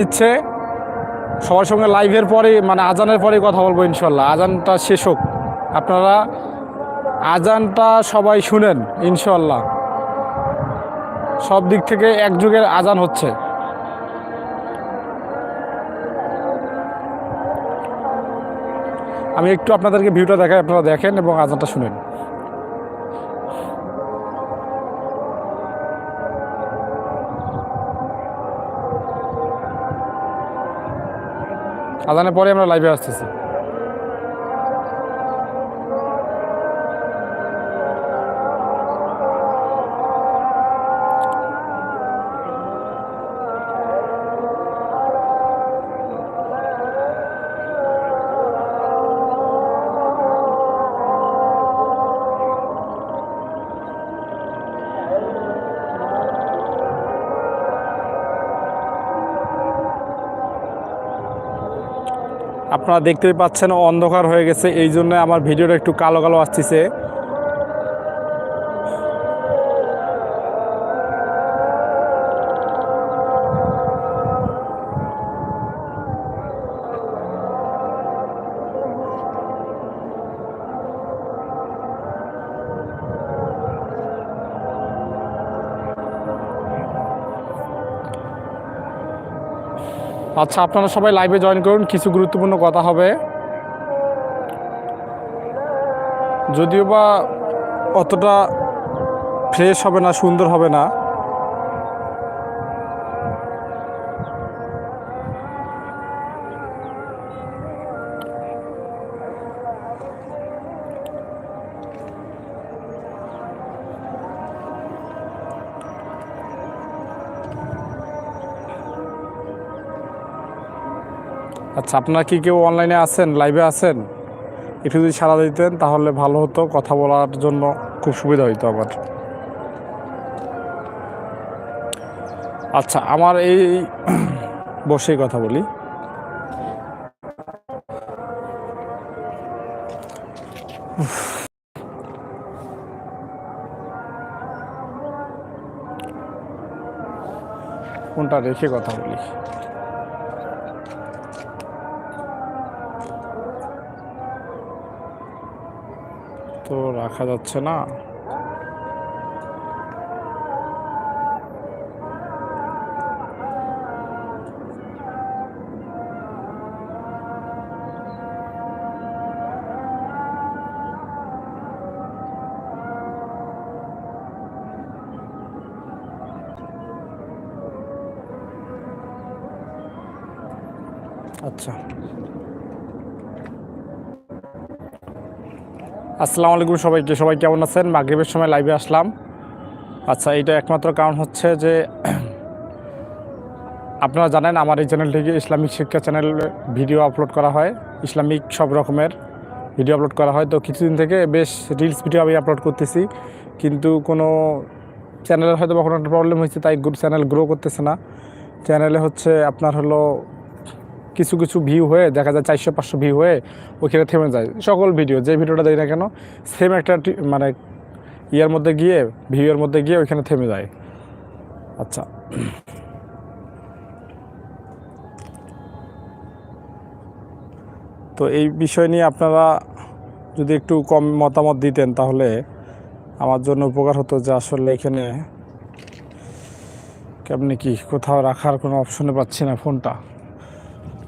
দিচ্ছে। সবার সঙ্গে লাইভের পরে মানে আজানের পরে কথা বলব ইনশাল্লাহ। আজানটা শেষ হোক। আপনারা আজানটা সবাই শুনেন ইনশাল্লাহ। সব দিক থেকে একযুগের আজান হচ্ছে। আমি একটু আপনাদেরকে ভিউটা দেখাই, আপনারা দেখেন এবং আজানটা শুনেন। আজানের পরে আমরা লাইভে আসতেছি। আপনারা দেখতেই পাচ্ছেন অন্ধকার হয়ে গেছে এই জন্য আমার ভিডিওটা একটু কালো কালো আসতেছে। আচ্ছা আপনারা সবাই লাইভে জয়েন করুন, কিছু গুরুত্বপূর্ণ কথা হবে। যদিও বা অতটা ফ্রেশ হবে না, সুন্দর হবে না আচ্ছা আপনার কি কেউ অনলাইনে আছেন? লাইভে আছেন? একটু যদি সাড়া দিতেন, তাহলে ভালো হতো। কথা বলার জন্য খুব সুবিধা হইতো আমার। আচ্ছা আমার এই বসেই কথা বলি। কোনটা রেখে কথা বলি? তো রাখা যাচ্ছে না। আচ্ছা। আসসালামু আলাইকুম সবাইকে। সবাই কেমন আছেন? মাগরিবের সময় লাইভে আসলাম। আচ্ছা এটা একমাত্র কারণ হচ্ছে যে আপনারা জানেন আমার এই চ্যানেল থেকে ইসলামিক শিক্ষা চ্যানেল ভিডিও আপলোড করা হয়। ইসলামিক সব রকমের ভিডিও আপলোড করা হয়। তো কিছুদিন থেকে বেশ রিলস ভিডিও আমি আপলোড করতেছি। কিন্তু কোনো চ্যানেলের হয়তো কোনো একটা প্রবলেম হয়েছে, তাই চ্যানেল গ্রো করতেছে না। চ্যানেলে হচ্ছে আপনার হলো কিছু কিছু ভিউ হয়ে, দেখা যায় চারশো, পাঁচশো ভিউ হয়ে ওইখানে থেমে যায়। সকল ভিডিও যে ভিডিওটা দেয় না কেন সেম একটা মানে ইয়ের মধ্যে গিয়ে ভিউয়ের মধ্যে গিয়ে ওইখানে থেমে যায়। আচ্ছা। তো এই বিষয় নিয়ে আপনারা যদি একটু কম মতামত দিতেন তাহলে আমার জন্য উপকার হতো যে আসলে এখানে কেমনি কি কোথাও রাখার কোনো অপশনে পাচ্ছি না ফোনটা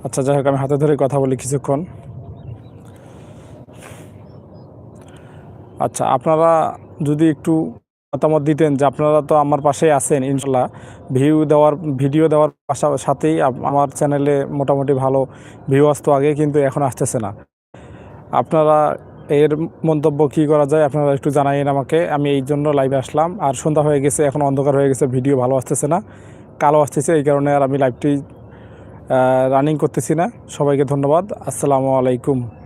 আচ্ছা যাই হোক, আমি হাতে ধরে কথা বলি কিছুক্ষণ। আচ্ছা আপনারা যদি একটু মতামত দিতেন যে আপনারা তো আমার পাশেই আছেন ইনশাল্লাহ ভিউ দেওয়ার, ভিডিও দেওয়ার সাথেই আমার চ্যানেলে মোটামুটি ভালো ভিউ আসতো আগে কিন্তু এখন আসতেছে না। আপনারা এর মন্তব্য কি করা যায় আপনারা একটু জানাইন আমাকে। আমি এই জন্য লাইভে আসলাম। আর সন্ধ্যা হয়ে গেছে, এখন অন্ধকার হয়ে গেছে, ভিডিও ভালো আসতেছে না। কালো আসতেছে, এই কারণে আর আমি লাইভটি রানিং করতেছি না। সবাইকে ধন্যবাদ। আসসালামু আলাইকুম।